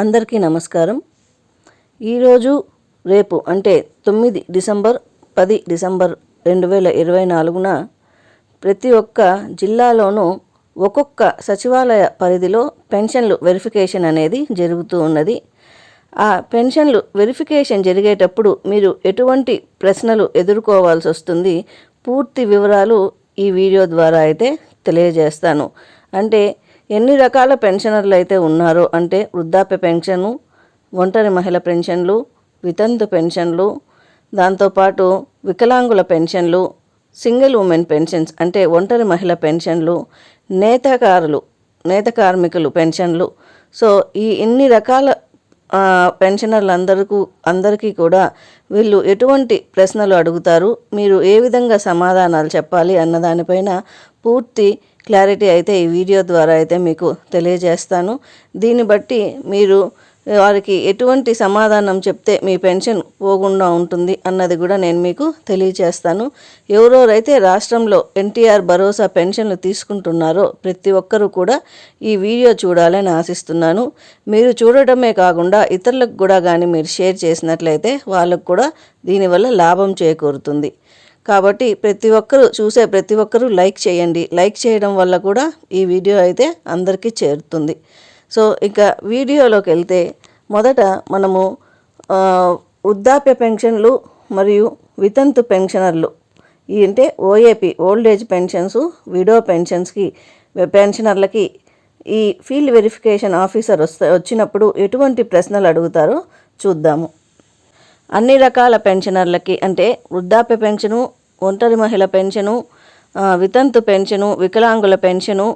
అందరికీ నమస్కారం. ఈరోజు రేపు అంటే తొమ్మిది డిసెంబర్ పది డిసెంబర్ రెండు వేల ఇరవై నాలుగున ప్రతి ఒక్క జిల్లాలోనూ ఒక్కొక్క సచివాలయ పరిధిలో పెన్షన్లు వెరిఫికేషన్ అనేది జరుగుతూ ఉన్నది. ఆ పెన్షన్లు వెరిఫికేషన్ జరిగేటప్పుడు మీరు ఎటువంటి ప్రశ్నలు ఎదుర్కోవాల్సి వస్తుంది పూర్తి వివరాలు ఈ వీడియో ద్వారా అయితే తెలియజేస్తాను. అంటే ఎన్ని రకాల పెన్షనర్లు అయితే ఉన్నారో అంటే వృద్ధాప్య పెన్షను ఒంటరి మహిళ పెన్షన్లు వితంతు పెన్షన్లు దాంతోపాటు వికలాంగుల పెన్షన్లు సింగిల్ ఉమెన్ పెన్షన్స్ అంటే ఒంటరి మహిళ పెన్షన్లు నేతకారులు నేత కార్మికులు పెన్షన్లు. సో ఈ ఇన్ని రకాల పెన్షనర్లు అందరికీ అందరికీ కూడా వీళ్ళు ఎటువంటి ప్రశ్నలు అడుగుతారు? మీరు ఏ విధంగా సమాధానాలు చెప్పాలి అన్న దానిపైన పూర్తి క్లారిటీ అయితే ఈ వీడియో ద్వారా అయితే మీకు తెలియజేస్తాను. దీన్ని బట్టి మీరు వారికి ఎటువంటి సమాధానం చెప్తే మీ పెన్షన్ పోకుండా ఉంటుంది అన్నది కూడా నేను మీకు తెలియజేస్తాను ఎవరెవరైతే రాష్ట్రంలో ఎన్టీఆర్ భరోసా పెన్షన్లు తీసుకుంటున్నారో ప్రతి ఒక్కరూ కూడా ఈ వీడియో చూడాలని ఆశిస్తున్నాను. మీరు చూడటమే కాకుండా ఇతరులకు కూడా కానీ మీరు షేర్ చేసినట్లయితే వాళ్ళకు కూడా దీనివల్ల లాభం చేకూరుతుంది. కాబట్టి ప్రతి ఒక్కరూ చూసే ప్రతి ఒక్కరూ లైక్ చేయండి. లైక్ చేయడం వల్ల కూడా ఈ వీడియో అయితే అందరికీ చేరుతుంది. సో ఇక వీడియోలోకి వెళ్తే మొదట మనము వృద్ధాప్య పెన్షన్లు మరియు వితంతు పెన్షనర్లు. ఈ అంటే OAP old age pensions widow పెన్షన్స్కి పెన్షనర్లకి ఈ ఫీల్డ్ వెరిఫికేషన్ ఆఫీసర్ వస్తే వచ్చినప్పుడు ఎటువంటి ప్రశ్నలు అడుగుతారో చూద్దాము. అన్ని రకాల పెన్షనర్లకి అంటే వృద్ధాప్య పెన్షను ఒంటరి మహిళ పెన్షను వితంతు పెన్షను వికలాంగుల పెన్షను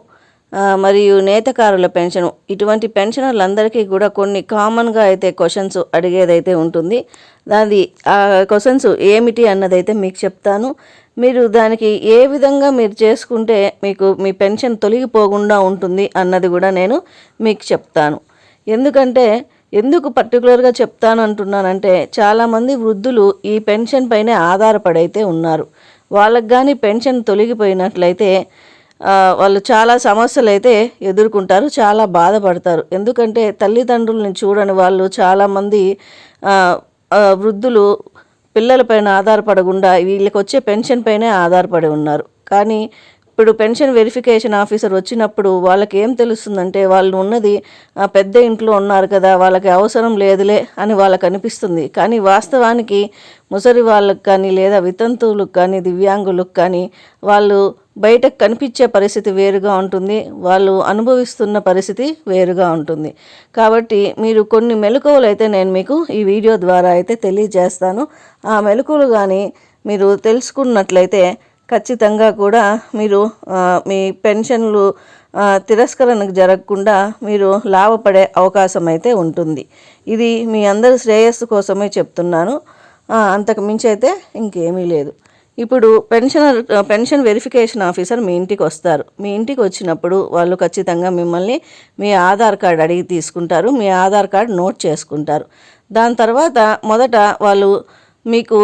మరియు నేతకారుల పెన్షను. ఇటువంటి పెన్షనర్లందరికీ కూడా కొన్ని కామన్గా అయితే క్వశ్చన్స్ అడిగేదైతే ఉంటుంది. దాని ఆ క్వశ్చన్స్ ఏమిటి అన్నదైతే మీకు చెప్తాను. మీరు దానికి ఏ విధంగా మీరు చేసుకుంటే మీకు మీ పెన్షన్ తొలగిపోకుండా ఉంటుంది అన్నది కూడా నేను మీకు చెప్తాను. ఎందుకంటే ఎందుకు పర్టికులర్గా చెప్తాను అంటున్నానంటే చాలామంది వృద్ధులు ఈ పెన్షన్ పైనే ఆధారపడైతే ఉన్నారు. వాళ్ళకి కానీ పెన్షన్ తొలగిపోయినట్లయితే వాళ్ళు చాలా సమస్యలు అయితే ఎదుర్కొంటారు చాలా బాధపడతారు. ఎందుకంటే తల్లిదండ్రులను చూడని వాళ్ళు చాలామంది వృద్ధులు పిల్లలపైన ఆధారపడకుండా వీళ్ళకి వచ్చే పెన్షన్ పైనే ఆధారపడి ఉన్నారు. కానీ ఇప్పుడు పెన్షన్ వెరిఫికేషన్ ఆఫీసర్ వచ్చినప్పుడు వాళ్ళకి ఏం తెలుస్తుందంటే వాళ్ళు ఉన్నది ఆ, పెద్ద ఇంట్లో ఉన్నారు కదా వాళ్ళకి అవసరం లేదులే అని వాళ్ళకి అనిపిస్తుంది. కానీ వాస్తవానికి ముసలి వాళ్ళకు కానీ లేదా వితంతువులకు కానీ దివ్యాంగులకు కానీ వాళ్ళు బయటకు కనిపించే పరిస్థితి వేరుగా ఉంటుంది. వాళ్ళు అనుభవిస్తున్న పరిస్థితి వేరుగా ఉంటుంది. కాబట్టి మీరు కొన్ని మెలకువలు అయితే నేను మీకు ఈ వీడియో ద్వారా అయితే తెలియజేస్తాను. ఆ మెలకువలు కానీ మీరు తెలుసుకున్నట్లయితే ఖచ్చితంగా కూడా మీరు మీ పెన్షన్లు తిరస్కరణకు జరగకుండా మీరు లాభపడే అవకాశం అయితే ఉంటుంది. ఇది మీ అందరి శ్రేయస్సు కోసమే చెప్తున్నాను. అంతకు మించి అయితే ఇంకేమీ లేదు. ఇప్పుడు పెన్షనర్ పెన్షన్ వెరిఫికేషన్ ఆఫీసర్ మీ ఇంటికి వస్తారు. మీ ఇంటికి వచ్చినప్పుడు వాళ్ళు ఖచ్చితంగా మిమ్మల్ని మీ ఆధార్ కార్డ్ అడిగి తీసుకుంటారు. మీ ఆధార్ కార్డ్ నోట్ చేసుకుంటారు. దాని తర్వాత మొదట వాళ్ళు మీకు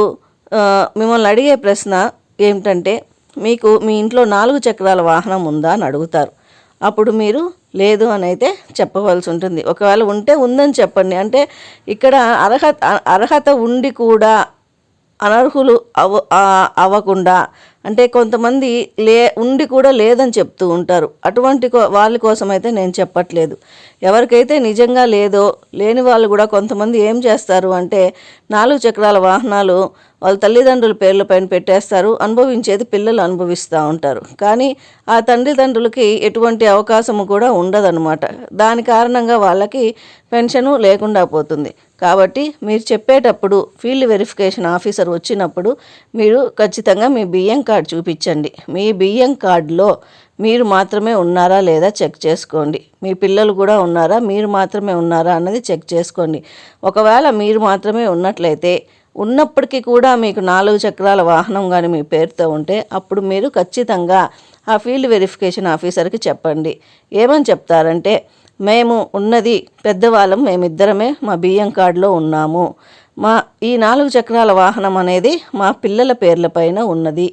మిమ్మల్ని అడిగే ప్రశ్న ఏమిటంటే మీకు మీ ఇంట్లో నాలుగు చక్రాల వాహనం ఉందా అని అడుగుతారు. అప్పుడు మీరు లేదు అని అయితే చెప్పవలసి ఉంటుంది. ఒకవేళ ఉంటే ఉందని చెప్పండి. అంటే ఇక్కడ అర్హత అర్హత ఉండి కూడా అనర్హులు అవ అవ్వకుండా అంటే కొంతమంది లే ఉండి కూడా లేదని చెప్తూ ఉంటారు. అటువంటి కో- వాళ్ళ కోసం అయితే నేను చెప్పట్లేదు. ఎవరికైతే నిజంగా లేదో లేని వాళ్ళు కూడా కొంతమంది ఏం చేస్తారు అంటే నాలుగు చక్రాల వాహనాలు వాళ్ళ తల్లిదండ్రుల పేర్ల పైన పెట్టేస్తారు. అనుభవించేది పిల్లలు అనుభవిస్తూ ఉంటారు. కానీ ఆ తల్లిదండ్రులకి ఎటువంటి అవకాశము కూడా ఉండదన్నమాట. దాని కారణంగా వాళ్ళకి పెన్షను లేకుండా పోతుంది. కాబట్టి మీరు చెప్పేటప్పుడు ఫీల్డ్ వెరిఫికేషన్ ఆఫీసర్ వచ్చినప్పుడు మీరు ఖచ్చితంగా మీ బియ్యం కార్డ్ చూపించండి. మీ బియ్యం కార్డులో మీరు మాత్రమే ఉన్నారా లేదా చెక్ చేసుకోండి. మీ పిల్లలు కూడా ఉన్నారా మీరు మాత్రమే ఉన్నారా అన్నది చెక్ చేసుకోండి. ఒకవేళ మీరు మాత్రమే ఉన్నట్లయితే ఉన్నప్పటికీ కూడా మీకు నాలుగు చక్రాల వాహనం కానీ మీ పేరుతో ఉంటే అప్పుడు మీరు ఖచ్చితంగా ఆ ఫీల్డ్ వెరిఫికేషన్ ఆఫీసర్కి చెప్పండి. ఏమని చెప్తారంటే మేము ఉన్నది పెద్దవాళ్ళం మేమిద్దరమే మా బియ్యం కార్డులో ఉన్నాము. మా ఈ నాలుగు చక్రాల వాహనం అనేది మా పిల్లల పేర్ల పైన ఉన్నది.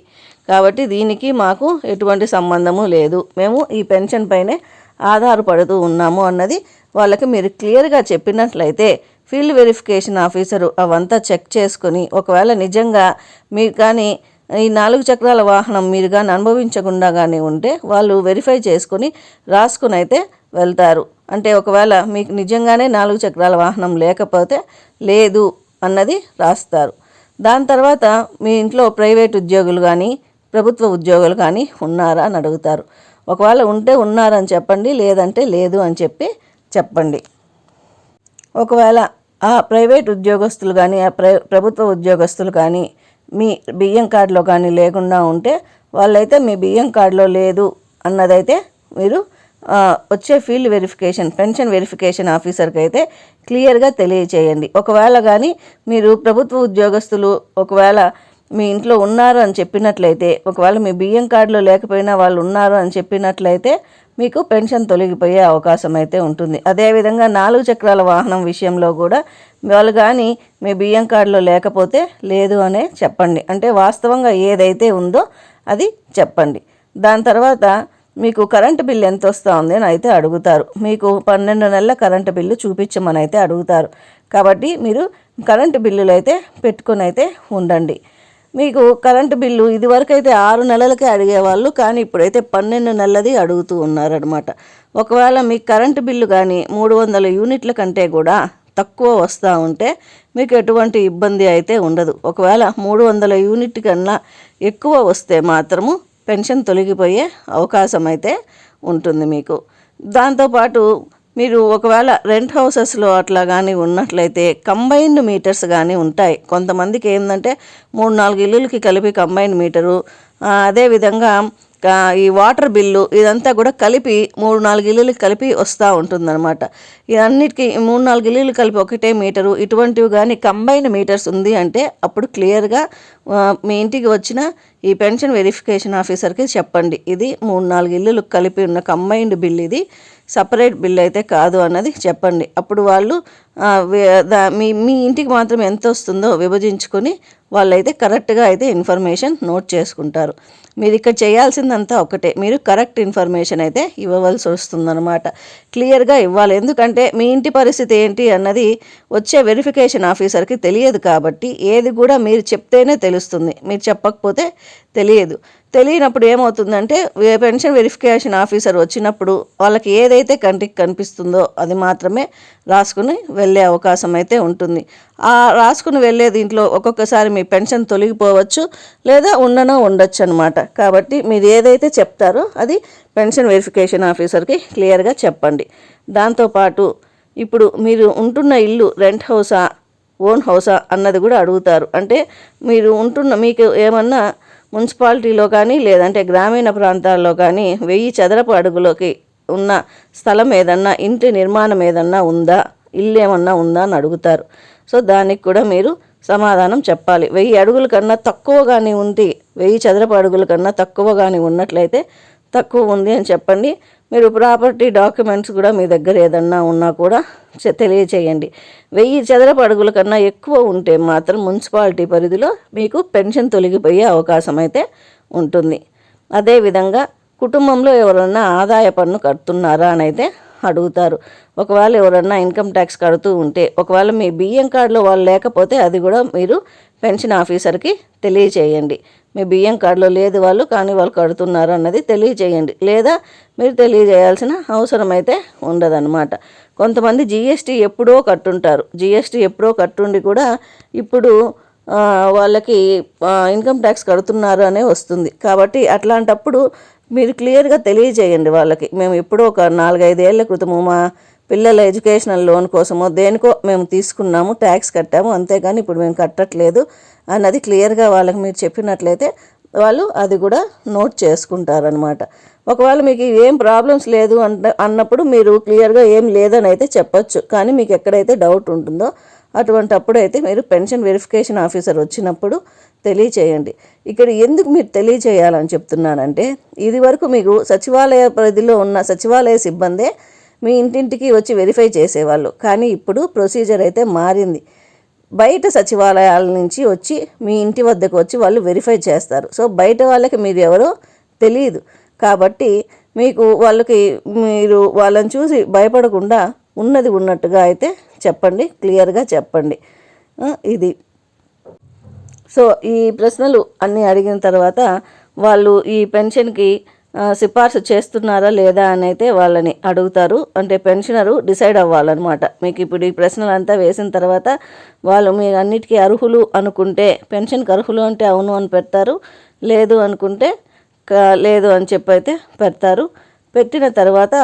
కాబట్టి దీనికి మాకు ఎటువంటి సంబంధము లేదు. మేము ఈ పెన్షన్ పైనే ఆధారపడుతూ ఉన్నాము అన్నది వాళ్ళకి మీరు క్లియర్గా చెప్పినట్లయితే ఫీల్డ్ వెరిఫికేషన్ ఆఫీసరు అవంతా చెక్ చేసుకుని ఒకవేళ నిజంగా మీరు కానీ ఈ నాలుగు చక్రాల వాహనం మీరు కానీ అనుభవించకుండా కానీ ఉంటే వాళ్ళు వెరిఫై చేసుకొని రాసుకుని అయితే వెళ్తారు. అంటే ఒకవేళ మీకు నిజంగానే నాలుగు చక్రాల వాహనం లేకపోతే లేదు అన్నది రాస్తారు. దాని తర్వాత మీ ఇంట్లో ప్రైవేట్ ఉద్యోగులు కానీ ప్రభుత్వ ఉద్యోగులు కానీ ఉన్నారా అని అడుగుతారు. ఒకవేళ ఉంటే ఉన్నారని చెప్పండి లేదంటే లేదు అని చెప్పి చెప్పండి. ఒకవేళ ఆ ప్రైవేట్ ఉద్యోగస్తులు కానీ ఆ ప్రభుత్వ ఉద్యోగస్తులు కానీ మీ బియ్యం కార్డులో కానీ లేకుండా ఉంటే వాళ్ళైతే మీ బియ్యం కార్డులో లేదు అన్నదైతే మీరు వచ్చే ఫీల్డ్ వెరిఫికేషన్ పెన్షన్ వెరిఫికేషన్ ఆఫీసర్కి అయితే క్లియర్గా తెలియచేయండి. ఒకవేళ కానీ మీరు ప్రభుత్వ ఉద్యోగస్తులు ఒకవేళ మీ ఇంట్లో ఉన్నారు అని చెప్పినట్లయితే ఒకవేళ మీ బియ్యం కార్డులో లేకపోయినా వాళ్ళు ఉన్నారు అని చెప్పినట్లయితే మీకు పెన్షన్ తొలగిపోయే అవకాశం అయితే ఉంటుంది. అదేవిధంగా నాలుగు చక్రాల వాహనం విషయంలో కూడా వాళ్ళు కానీ మీ బియ్యం కార్డులో లేకపోతే లేదు అనే చెప్పండి. అంటే వాస్తవంగా ఏదైతే ఉందో అది చెప్పండి. దాని తర్వాత మీకు కరెంటు బిల్లు ఎంత వస్తూ ఉంది అని అయితే అడుగుతారు. మీకు పన్నెండు నెలల కరెంటు బిల్లు చూపించమని అయితే అడుగుతారు. కాబట్టి మీరు కరెంటు బిల్లులు అయితే పెట్టుకొని అయితే ఉండండి. మీకు కరెంటు బిల్లు ఇదివరకు అయితే ఆరు నెలలకే అడిగేవాళ్ళు కానీ ఇప్పుడైతే పన్నెండు నెలలది అడుగుతూ ఉన్నారనమాట ఒకవేళ మీ కరెంటు బిల్లు కానీ మూడు వందల యూనిట్ల కంటే కూడా తక్కువ వస్తూ ఉంటే మీకు ఎటువంటి ఇబ్బంది అయితే ఉండదు. ఒకవేళ మూడు వందల యూనిట్ కన్నా ఎక్కువ వస్తే మాత్రము పెన్షన్ తొలగిపోయే అవకాశం అయితే ఉంటుంది మీకు. దాంతోపాటు మీరు ఒకవేళ రెంట్ హౌసెస్లో అట్లా కానీ ఉన్నట్లయితే కంబైన్డ్ మీటర్స్ కానీ ఉంటాయి. కొంతమందికి ఏంటంటే మూడు నాలుగు ఇల్లులకి కలిపి కంబైన్డ్ మీటరు. అదేవిధంగా ఈ వాటర్ బిల్లు ఇదంతా కూడా కలిపి మూడు నాలుగు ఇల్లులు కలిపి వస్తూ ఉంటుందన్నమాట. ఇవన్నిటికీ మూడు నాలుగు ఇల్లులు కలిపి ఒకటే మీటరు ఇటువంటివి కానీ కంబైన్ మీటర్స్ ఉంది అంటే అప్పుడు క్లియర్గా మీ ఇంటికి వచ్చిన ఈ పెన్షన్ వెరిఫికేషన్ ఆఫీసర్కి చెప్పండి. ఇది మూడు నాలుగు ఇల్లులు కలిపి ఉన్న కంబైన్డ్ బిల్ ఇది. సపరేట్ బిల్ అయితే కాదు అన్నది చెప్పండి. అప్పుడు వాళ్ళు మీ మీ ఇంటికి మాత్రం ఎంత వస్తుందో విభజించుకొని వాళ్ళైతే కరెక్ట్గా అయితే ఇన్ఫర్మేషన్ నోట్ చేసుకుంటారు. మీరు ఇక్కడ చేయాల్సిందంతా ఒకటే. మీరు కరెక్ట్ ఇన్ఫర్మేషన్ అయితే ఇవ్వవలసి వస్తుందన్నమాట. క్లియర్గా ఇవ్వాలి. ఎందుకంటే మీ ఇంటి పరిస్థితి ఏంటి అన్నది వచ్చే వెరిఫికేషన్ ఆఫీసర్కి తెలియదు కాబట్టి ఏది కూడా మీరు చెప్తేనే తెలుస్తుంది. మీరు చెప్పకపోతే తెలియదు. తెలియనప్పుడు ఏమవుతుందంటే పెన్షన్ వెరిఫికేషన్ ఆఫీసర్ వచ్చినప్పుడు వాళ్ళకి ఏదైతే కంటికి కనిపిస్తుందో అది మాత్రమే రాసుకుని వెళ్ళే అవకాశం అయితే ఉంటుంది. ఆ రాసుకుని వెళ్ళే దీంట్లో ఒక్కొక్కసారి మీ పెన్షన్ తొలగిపోవచ్చు లేదా ఉండనో ఉండొచ్చు అనమాట కాబట్టి మీరు ఏదైతే చెప్తారో అది పెన్షన్ వెరిఫికేషన్ ఆఫీసర్కి క్లియర్గా చెప్పండి. దాంతోపాటు ఇప్పుడు మీరు ఉంటున్న ఇల్లు రెంట్ హౌసా ఓన్ హౌసా అన్నది కూడా అడుగుతారు. అంటే మీరు ఉంటున్న మీకు ఏమన్నా మున్సిపాలిటీలో కానీ లేదంటే గ్రామీణ ప్రాంతాల్లో కానీ వెయ్యి చదరపు అడుగులోకి ఉన్న స్థలం ఏదన్నా ఇంటి నిర్మాణం ఏదన్నా ఉందా ఇల్లు ఏమన్నా ఉందా అని అడుగుతారు. సో దానికి కూడా మీరు సమాధానం చెప్పాలి. వెయ్యి అడుగుల కన్నా తక్కువ కానీ ఉంది. వెయ్యి చదరపు అడుగుల కన్నా తక్కువ కానీ ఉన్నట్లయితే తక్కువ ఉంది అని చెప్పండి. మీరు ప్రాపర్టీ డాక్యుమెంట్స్ కూడా మీ దగ్గర ఏదన్నా ఉన్నా కూడా తెలియచేయండి. వెయ్యి చదరపు అడుగుల కన్నా ఎక్కువ ఉంటే మాత్రం మున్సిపాలిటీ పరిధిలో మీకు పెన్షన్ తొలగిపోయే అవకాశం అయితే ఉంటుంది. అదేవిధంగా కుటుంబంలో ఎవరన్నా ఆదాయ పన్ను కడుతున్నారా అని అయితే అడుగుతారు. ఒకవేళ ఎవరన్నా ఇన్కమ్ ట్యాక్స్ కడుతూ ఉంటే ఒకవేళ మీ బియ్యం కార్డులో వాళ్ళు లేకపోతే అది కూడా మీరు పెన్షన్ ఆఫీసర్కి తెలియచేయండి. మీ బియ్యం కార్డులో లేదు వాళ్ళు కానీ వాళ్ళు కడుతున్నారు అన్నది తెలియచేయండి. లేదా మీరు తెలియజేయాల్సిన అవసరం అయితే ఉండదన్నమాట. కొంతమంది జిఎస్టీ ఎప్పుడో కట్టుంటారు. జిఎస్టీ ఎప్పుడో కట్టుండి కూడా ఇప్పుడు వాళ్ళకి ఇన్కమ్ ట్యాక్స్ కడుతున్నారు అనే వస్తుంది. కాబట్టి అట్లాంటప్పుడు మీరు క్లియర్గా తెలియజేయండి వాళ్ళకి. మేము ఎప్పుడో ఒక నాలుగైదేళ్ళ క్రితము మా పిల్లల ఎడ్యుకేషనల్ లోన్ కోసమో దేనికో మేము తీసుకున్నాము ట్యాక్స్ కట్టాము అంతేగాని ఇప్పుడు మేము కట్టట్లేదు అన్నది క్లియర్గా వాళ్ళకి మీరు చెప్పినట్లయితే వాళ్ళు అది కూడా నోట్ చేసుకుంటారనమాట ఒకవేళ మీకు ఏం ప్రాబ్లమ్స్ లేదు అంట అన్నప్పుడు మీరు క్లియర్గా ఏం లేదని అయితే చెప్పొచ్చు. కానీ మీకు ఎక్కడైతే డౌట్ ఉంటుందో అటువంటి అప్పుడైతే మీరు పెన్షన్ వెరిఫికేషన్ ఆఫీసర్ వచ్చినప్పుడు తెలియచేయండి. ఇక్కడ ఎందుకు మీరు తెలియచేయాలని చెప్తున్నానంటే ఇది వరకు మీకు సచివాలయ పరిధిలో ఉన్న సచివాలయ సిబ్బందే మీ ఇంటింటికి వచ్చి వెరిఫై చేసేవాళ్ళు. కానీ ఇప్పుడు ప్రొసీజర్ అయితే మారింది. బయట సచివాలయాల నుంచి వచ్చి మీ ఇంటి వద్దకు వచ్చి వాళ్ళు వెరిఫై చేస్తారు. సో బయట వాళ్ళకి మీరు ఎవరో తెలియదు. కాబట్టి మీకు వాళ్ళకి మీరు వాళ్ళని చూసి భయపడకుండా ఉన్నది ఉన్నట్టుగా అయితే చెప్పండి. క్లియర్గా చెప్పండి. ఇది. సో ఈ ప్రశ్నలు అన్నీ అడిగిన తర్వాత వాళ్ళు ఈ పెన్షన్కి సిఫార్సు చేస్తున్నారా లేదా అని అయితే వాళ్ళని అడుగుతారు. అంటే పెన్షనరు డిసైడ్ అవ్వాలన్నమాట. మీకు ఇప్పుడు ఈ ప్రశ్నలు అంతా వేసిన తర్వాత వాళ్ళు మీ అన్నిటికీ అర్హులు అనుకుంటే పెన్షన్కి అర్హులు అంటే అవును అని పెడతారు. లేదు అనుకుంటే లేదు అని చెప్పి అయితే పెడతారు. పెట్టిన తర్వాత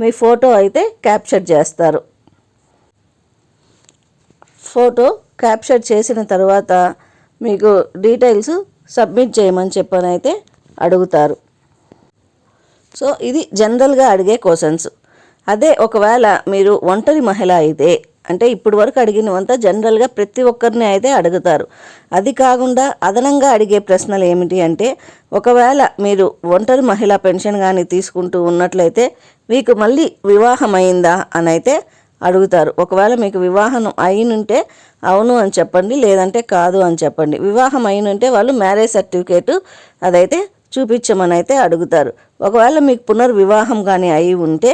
మీ ఫోటో అయితే క్యాప్చర్ చేస్తారు. ఫోటో క్యాప్చర్ చేసిన తర్వాత మీకు డీటెయిల్స్ సబ్మిట్ చేయమని చెప్పని అయితే అడుగుతారు. సో ఇది జనరల్గా అడిగే క్వశ్చన్స్. అదే ఒకవేళ మీరు ఒంటరి మహిళ అయితే అంటే ఇప్పుడు వరకు అడిగినవంతా జనరల్గా ప్రతి ఒక్కరిని అయితే అడుగుతారు. అది కాకుండా అదనంగా అడిగే ప్రశ్నలు ఏమిటి అంటే ఒకవేళ మీరు ఒంటరి మహిళా పెన్షన్ కానీ తీసుకుంటూ ఉన్నట్లయితే మీకు మళ్ళీ వివాహం అయిందా అని అయితే అడుగుతారు. ఒకవేళ మీకు వివాహం అయినుంటే అవును అని చెప్పండి లేదంటే కాదు అని చెప్పండి. వివాహం అయినుంటే వాళ్ళు మ్యారేజ్ సర్టిఫికేట్ అదైతే చూపించమని అయితే అడుగుతారు. ఒకవేళ మీకు పునర్వివాహం కానీ అయి ఉంటే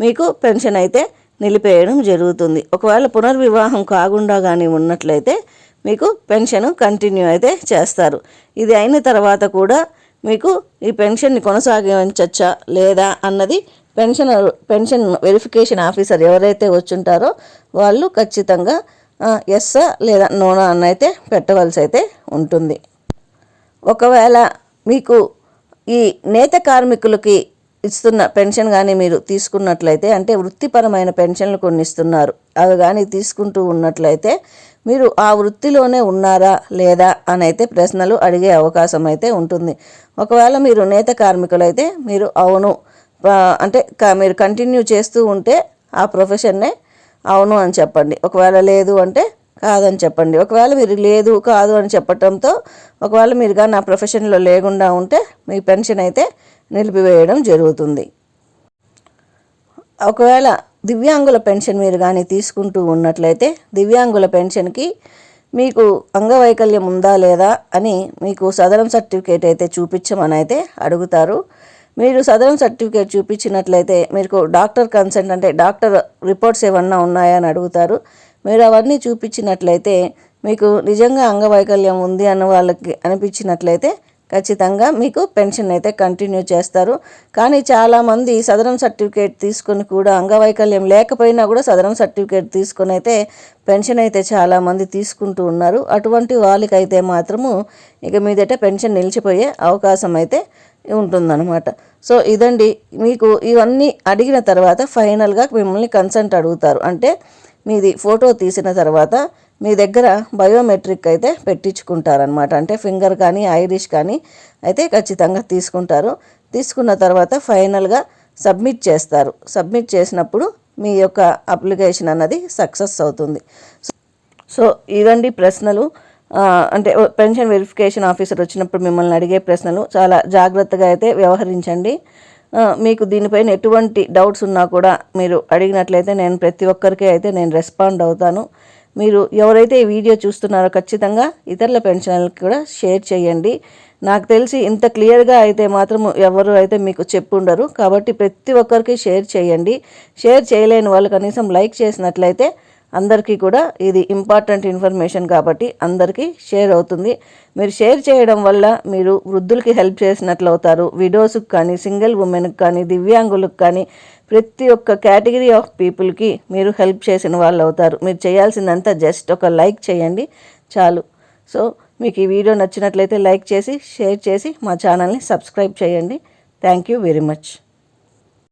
మీకు పెన్షన్ అయితే నిలిపేయడం జరుగుతుంది. ఒకవేళ పునర్వివాహం కాకుండా కానీ ఉన్నట్లయితే మీకు పెన్షన్ కంటిన్యూ అయితే చేస్తారు. ఇది అయిన తర్వాత కూడా మీకు ఈ పెన్షన్ని కొనసాగించచ్చా లేదా అన్నది పెన్షన్ పెన్షన్ వెరిఫికేషన్ ఆఫీసర్ ఎవరైతే వచ్చుంటారో వాళ్ళు ఖచ్చితంగా ఎస్ లేదా నోనా అని అయితే పెట్టవలసి అయితే ఉంటుంది. ఒకవేళ మీకు ఈ నేత కార్మికులకి ఇస్తున్న పెన్షన్ కానీ మీరు తీసుకున్నట్లయితే అంటే వృత్తిపరమైన పెన్షన్లు కొన్ని ఇస్తున్నారు అవి కానీ తీసుకుంటూ ఉన్నట్లయితే మీరు ఆ వృత్తిలోనే ఉన్నారా లేదా అని అయితే ప్రశ్నలు అడిగే అవకాశం అయితే ఉంటుంది. ఒకవేళ మీరు నేత కార్మికులైతే మీరు అవును అంటే మీరు కంటిన్యూ చేస్తూ ఉంటే ఆ ప్రొఫెషన్నే అవును అని చెప్పండి. ఒకవేళ లేదు అంటే కాదని చెప్పండి. ఒకవేళ మీరు లేదు కాదు అని చెప్పటంతో ఒకవేళ మీరు కానీ ప్రొఫెషన్లో లేకుండా ఉంటే మీ పెన్షన్ అయితే నిలిపివేయడం జరుగుతుంది. ఒకవేళ దివ్యాంగుల పెన్షన్ మీరు కానీ తీసుకుంటూ ఉన్నట్లయితే దివ్యాంగుల పెన్షన్కి మీకు అంగవైకల్యం ఉందా లేదా అని మీకు సదరం సర్టిఫికేట్ అయితే చూపించమని అయితే అడుగుతారు. మీరు సదరం సర్టిఫికేట్ చూపించినట్లయితే మీకు డాక్టర్ కన్సెంట్ అంటే డాక్టర్ రిపోర్ట్స్ ఏమన్నా ఉన్నాయా అని అడుగుతారు. మీరు అవన్నీ చూపించినట్లయితే మీకు నిజంగా అంగవైకల్యం ఉంది అన్న వాళ్ళకి అనిపించినట్లయితే ఖచ్చితంగా మీకు పెన్షన్ అయితే కంటిన్యూ చేస్తారు. కానీ చాలామంది సదరం సర్టిఫికేట్ తీసుకొని కూడా అంగవైకల్యం లేకపోయినా కూడా సదరం సర్టిఫికేట్ తీసుకొని అయితే పెన్షన్ అయితే చాలామంది తీసుకుంటూ ఉన్నారు. అటువంటి వాళ్ళకైతే మాత్రము ఇక మీదట పెన్షన్ నిలిచిపోయే అవకాశం అయితే ఉంటుందన్నమాట. సో ఇదండి మీకు ఇవన్నీ అడిగిన తర్వాత ఫైనల్గా మిమ్మల్ని కన్సెంట్ అడుగుతారు. అంటే మీది ఫోటో తీసిన తర్వాత మీ దగ్గర బయోమెట్రిక్ అయితే పెట్టించుకుంటారనమాట అంటే ఫింగర్ కానీ ఐరిష్ కానీ అయితే ఖచ్చితంగా తీసుకుంటారు. తీసుకున్న తర్వాత ఫైనల్గా సబ్మిట్ చేస్తారు. సబ్మిట్ చేసినప్పుడు మీ యొక్క అప్లికేషన్ అన్నది సక్సెస్ అవుతుంది. సో ఇవండి ప్రశ్నలు. అంటే పెన్షన్ వెరిఫికేషన్ ఆఫీసర్ వచ్చినప్పుడు మిమ్మల్ని అడిగే ప్రశ్నలు. చాలా జాగ్రత్తగా అయితే వ్యవహరించండి. మీకు దీనిపైన ఎటువంటి డౌట్స్ ఉన్నా కూడా మీరు అడిగినట్లయితే నేను ప్రతి ఒక్కరికి అయితే నేను రెస్పాండ్ అవుతాను. మీరు ఎవరైతే ఈ వీడియో చూస్తున్నారో ఖచ్చితంగా ఇతరుల పెన్షన్లకి కూడా షేర్ చేయండి. నాకు తెలిసి ఇంత క్లియర్గా అయితే మాత్రం ఎవరు అయితే మీకు చెప్పుండరు. కాబట్టి ప్రతి ఒక్కరికి షేర్ చేయండి. షేర్ చేయలేని వాళ్ళు కనీసం లైక్ చేసినట్లయితే అందరికీ కూడా ఇది ఇంపార్టెంట్ ఇన్ఫర్మేషన్ కాబట్టి అందరికీ షేర్ అవుతుంది. మీరు షేర్ చేయడం వల్ల మీరు వృద్ధులకి హెల్ప్ చేసినట్లు అవుతారు విడోస్కి కానీ సింగిల్ ఉమెన్కి కానీ దివ్యాంగులకు కానీ ప్రతి ఒక్క కేటగిరీ ఆఫ్ పీపుల్కి మీరు హెల్ప్ చేసిన వాళ్ళు అవుతారు మీరు చేయాల్సిందంతా జస్ట్ ఒక లైక్ చేయండి. చాలు. సో మీకు ఈ వీడియో నచ్చినట్లయితే లైక్ చేసి షేర్ చేసి మా ఛానల్ని సబ్స్క్రైబ్ చేయండి. Thank you very much.